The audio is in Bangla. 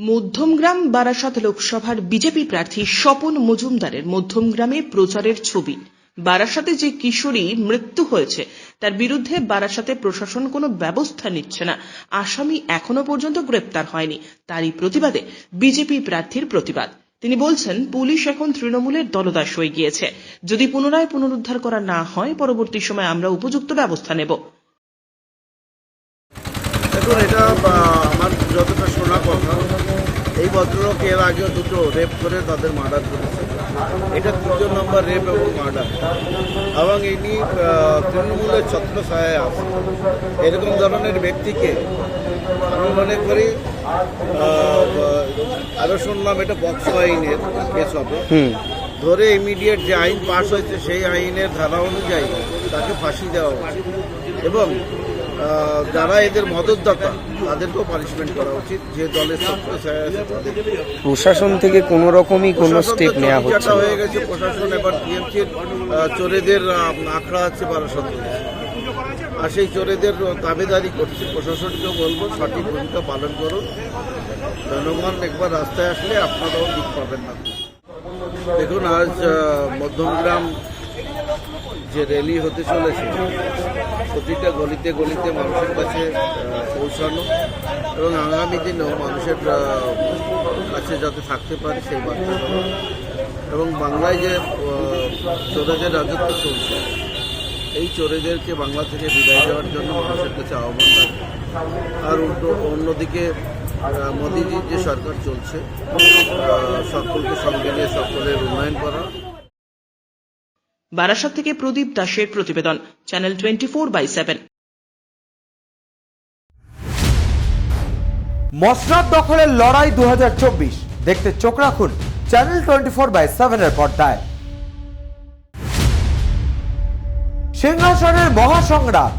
মধ্যমগ্রাম বারাসাত লোকসভার বিজেপি প্রার্থী স্বপন মজুমদারের মধ্যমগ্রামে প্রচারের ছবি। বারাসাতে যে কিশোরী মৃত্যু হয়েছে, তার বিরুদ্ধে বারাসাতে প্রশাসন কোনো ব্যবস্থা নিচ্ছে না। আসামি এখনও পর্যন্ত গ্রেপ্তার হয়নি। তারই প্রতিবাদে বিজেপি প্রার্থীর প্রতিবাদ। তিনি বলছেন, পুলিশ এখন তৃণমূলের দলদাস হয়ে গিয়েছে। যদি পুনরায় পুনরুদ্ধার করা না হয়, পরবর্তী সময় আমরা উপযুক্ত ব্যবস্থা নেব। এটা ভদ্রলোক এর আগেও দুটো রেপ করে তাদের মার্ডার করেছে। এটা তৃতীয় নম্বর রেপ এবং মার্ডার এবং ইনি তৃণমূলের ছত্র ছায় আছে। এরকম ধরনের ব্যক্তিকে আমি মনে করি আহ, বা- আরও শুনলাম এটা বক্স আইনের কেস হবে। ধরে ইমিডিয়েট যে আইন পাশ হয়েছে সেই আইনের ধারা অনুযায়ী তাকে ফাঁসি দেওয়া উচিত এবং যারা এদের মদতদাতা তাদেরকেও পানিশমেন্ট করা উচিত। যে দলের প্রশাসন থেকে কোনো রকমই কোনো স্টেপ নেওয়া হচ্ছে হয়ে গেছে। প্রশাসন এবার টিএমসির চোরেদের আখড়া আছে বারোশো আর সেই চোরেদের দাবেদারি করছে। প্রশাসনকেও বলব সঠিক ভূমিকা পালন করুন। জনগণ একবার রাস্তায় আসলে আপনারাও দিক পাবেন না। দেখুন আজ মধ্যমগ্রাম যে র্যালি হতে চলেছে, প্রতিটা গলিতে গলিতে মানুষের কাছে পৌঁছানো এবং আগামী দিনেও মানুষের কাছে যাতে থাকতে পারে সেই বার্তা এবং বাংলায় যে চোরেদের রাজত্ব চলছে, এই চোরেদেরকে বাংলা থেকে বিদায় দেওয়ার জন্য মানুষের কাছে আহ্বান রাখে। আর উল্টো, অন্যদিকে মোদিজির যে সরকার চলছে সকলকে সঙ্গে নিয়ে সকলের উন্নয়ন করা বারাসাত থেকে প্রদীপ দাসের প্রতিবেদন channel twenty four by seven মসনাদ দখলের লড়াই দু হাজার চব্বিশ। দেখতে চোখ রাখুন চ্যানেল টোয়েন্টি ফোর বাই সেভেনের পর্দায়। সিংহাসনের মহাসংগ্রাম।